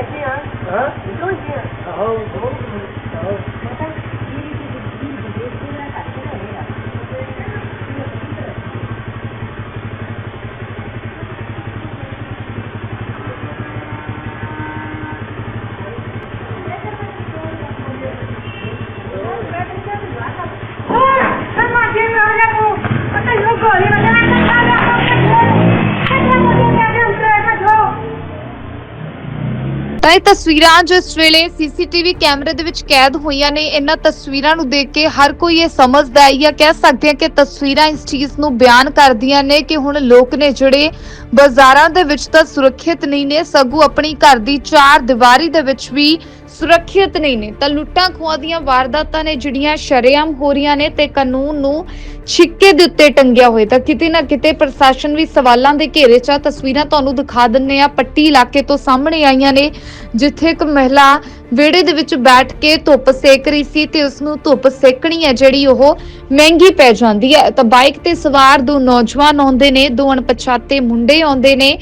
开心啊！啊，你高兴、啊。ਤਾਂ ਇਹ ਤਸਵੀਰਾਂ ਜੋ ਇਸ ਵੇਲੇ ਸੀਸੀਟੀਵੀ ਕੈਮਰੇ ਦੇ ਵਿੱਚ ਕੈਦ ਹੋਈਆਂ ਨੇ, ਇਹਨਾਂ ਤਸਵੀਰਾਂ ਨੂੰ ਦੇਖ ਕੇ ਹਰ ਕੋਈ ਇਹ ਸਮਝਦਾ ਹੈ ਜਾਂ ਕਹਿ ਸਕਦੇ ਹਾਂ ਕਿ ਤਸਵੀਰਾਂ ਇਸ ਚੀਜ਼ ਨੂੰ ਬਿਆਨ ਕਰਦੀਆਂ ਨੇ ਕਿ ਹੁਣ ਲੋਕ ਨੇ ਜਿਹੜੇ ਬਾਜ਼ਾਰਾਂ ਦੇ ਵਿੱਚ ਤਾਂ ਸੁਰੱਖਿਅਤ ਨਹੀਂ ਨੇ, ਸਗੋਂ ਆਪਣੀ ਘਰ ਦੀ ਚਾਰ ਦੀਵਾਰੀ ਦੇ ਵਿੱਚ ਵੀ ਸੁਰੱਖਿਅਤ ਨਹੀਂ ਨੇ। ਤਾਂ ਲੁੱਟਾਂ ਖੋਹਾਂ ਦੀਆਂ ਵਾਰਦਾਤਾਂ ਨੇ ਜਿਹੜੀਆਂ ਸ਼ਰੇਆਮ ਹੋ ਰਹੀਆਂ ਨੇ ਤੇ ਕਾਨੂੰਨ ਨੂੰ ਛਿੱਕੇ ਦੇ ਉੱਤੇ ਟੰਗਿਆ ਹੋਇਆ। ਤਾਂ ਕਿਤੇ ਨਾ ਕਿਤੇ ਪ੍ਰਸ਼ਾਸਨ ਵੀ ਸਵਾਲਾਂ ਦੇ ਘੇਰੇ 'ਚ ਆ। ਤਸਵੀਰਾਂ ਤੁਹਾਨੂੰ ਦਿਖਾ ਦਿੰਨੇ ਆ ਪੱਟੀ ਇਲਾਕੇ ਤੋਂ ਸਾਹਮਣੇ ਆਈਆਂ ਨੇ, ਜਿੱਥੇ ਇੱਕ ਮਹਿਲਾ ਵਿਹੜੇ ਦੇ ਵਿੱਚ ਬੈਠ ਕੇ ਧੁੱਪ ਸੇਕ ਰਹੀ ਸੀ ਤੇ ਉਸ ਨੂੰ ਧੁੱਪ ਸੇਕਣੀ ਹੈ ਜਿਹੜੀ ਉਹ ਮਹਿੰਗੀ ਪੈ ਜਾਂਦੀ ਹੈ। ਤਾਂ ਬਾਈਕ ਤੇ ਸਵਾਰ ਦੋ ਨੌਜਵਾਨ ਆਉਂਦੇ ਨੇ, ਦੋ ਅਣਪਛਾਤੇ ਮੁੰਡੇ ਆਉਂਦੇ ਨੇ।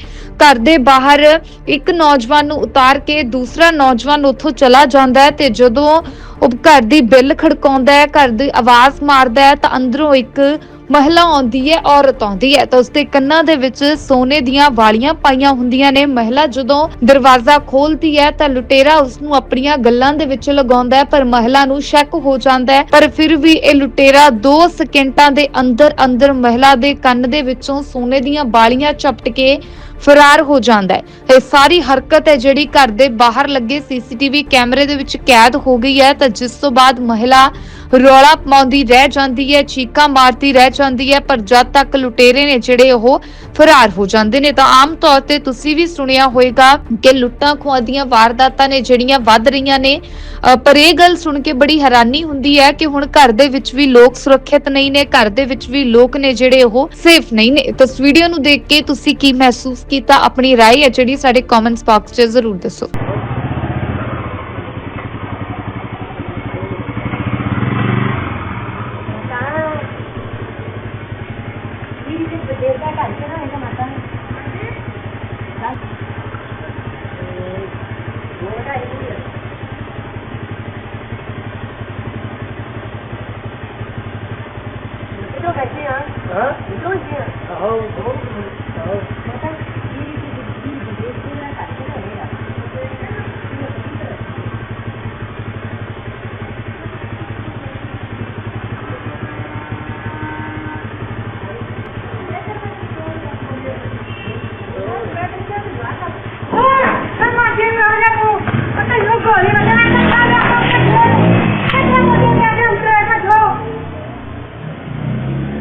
ਘਰ ਦੇ ਬਾਹਰ ਇੱਕ ਨੌਜਵਾਨ ਨੂੰ ਉਤਾਰ ਕੇ ਦੂਸਰਾ ਨੌਜਵਾਨ ਉੱਥੋਂ ਚਲਾ ਜਾਂਦਾ ਹੈ ਤੇ ਜਦੋਂ ਉਹ ਘਰ ਦੀ ਬਿੱਲ ਖੜਕਾਉਂਦਾ ਹੈ, ਘਰ ਦੀ ਆਵਾਜ਼ ਮਾਰਦਾ ਹੈ, ਤਾਂ ਅੰਦਰੋਂ ਇੱਕ ਮਹਿਲਾ ਆਉਂਦੀ ਹੈ, ਔਰਤ ਆਉਂਦੀ ਹੈ, ਤਾਂ ਉਸਦੇ ਕੰਨਾਂ ਦੇ ਵਿੱਚ ਸੋਨੇ ਦੀਆਂ ਵਾਲੀਆਂ ਪਾਈਆਂ ਹੁੰਦੀਆਂ ਨੇ। ਮਹਿਲਾ ਜਦੋਂ ਦਰਵਾਜ਼ਾ ਖੋਲਦੀ ਹੈ, ਤਾਂ ਲੁਟੇਰਾ ਉਸ ਨੂੰ ਆਪਣੀਆਂ ਗੱਲਾਂ ਦੇ ਵਿੱਚ ਲਗਾਉਂਦਾ ਹੈ, ਪਰ ਮਹਿਲਾ ਨੂੰ ਸ਼ੱਕ ਹੋ ਜਾਂਦਾ ਹੈ। ਪਰ ਫਿਰ ਵੀ ਇਹ ਲੁਟੇਰਾ 2 ਸਕਿੰਟਾਂ ਦੇ ਅੰਦਰ ਅੰਦਰ ਮਹਿਲਾ ਦੇ ਕੰਨ ਦੇ ਵਿੱਚੋਂ ਸੋਨੇ ਦੀਆਂ ਵਾਲੀਆਂ ਚਪਟ ਕੇ ਫਰਾਰ ਹੋ ਜਾਂਦਾ ਹੈ। ਇਹ ਸਾਰੀ ਹਰਕਤ ਹੈ ਜਿਹੜੀ ਘਰ ਦੇ ਬਾਹਰ ਲੱਗੇ ਸੀਸੀਟੀਵੀ ਕੈਮਰੇ ਦੇ ਵਿੱਚ ਕੈਦ ਹੋ ਗਈ ਹੈ। ਤਾਂ ਜਿਸ ਤੋਂ ਬਾਅਦ ਮਹਿਲਾ ਰੌਲਾ ਪਾਉਂਦੀ ਰਹਿ ਜਾਂਦੀ ਹੈ, ਚੀਕਾਂ ਮਾਰਦੀ ਰਹਿ ਜਾਂਦੀ ਹੈ, ਪਰ ਜਦ ਤੱਕ ਲੁਟੇਰੇ ਨੇ ਜਿਹੜੇ ਉਹ ਫਰਾਰ ਹੋ ਜਾਂਦੇ ਨੇ, ਤਾਂ ਆਮ ਤੌਰ ਤੇ ਤੁਸੀਂ ਵੀ ਸੁਣਿਆ ਹੋਵੇਗਾ ਕਿ ਲੁੱਟਾਂ ਖੋਹਾਂ ਦੀਆਂ ਵਾਰਦਾਤਾਂ ਨੇ ਜਿਹੜੀਆਂ ਵੱਧ ਰਹੀਆਂ ਨੇ ਪਰ ਇਹ ਗੱਲ ਸੁਣ ਕੇ ਬੜੀ ਹੈਰਾਨੀ ਹੁੰਦੀ ਹੈ ਕਿ ਹੁਣ ਘਰ ਦੇ ਵਿੱਚ ਵੀ ਲੋਕ ਸੁਰੱਖਿਅਤ ਨਹੀਂ ਨੇ, ਘਰ ਦੇ ਵਿੱਚ ਵੀ ਲੋਕ ਨੇ ਜਿਹੜੇ ਉਹ ਸੇਫ ਨਹੀਂ ਨੇ। ਤਾਂ ਇਸ ਵੀਡੀਓ ਨੂੰ ਦੇਖ ਕੇ ਤੁਸੀਂ ਕੀ ਮਹਿਸੂਸ ਕੀਤਾ ਆਪਣੀ رائے ਹੈ ਜਿਹੜੀ ਸਾਡੇ ਕਮੈਂਟਸ ਬਾਕਸ 'ਚ ਜ਼ਰੂਰ ਦੱਸੋ ਕਿਦੋਂ ਬੈਠੇ ਆ ਹਾਂ ਕਿਦੋਂ ਜੀ ਆਹੋ ਬਹੁਤ ਆਹੋ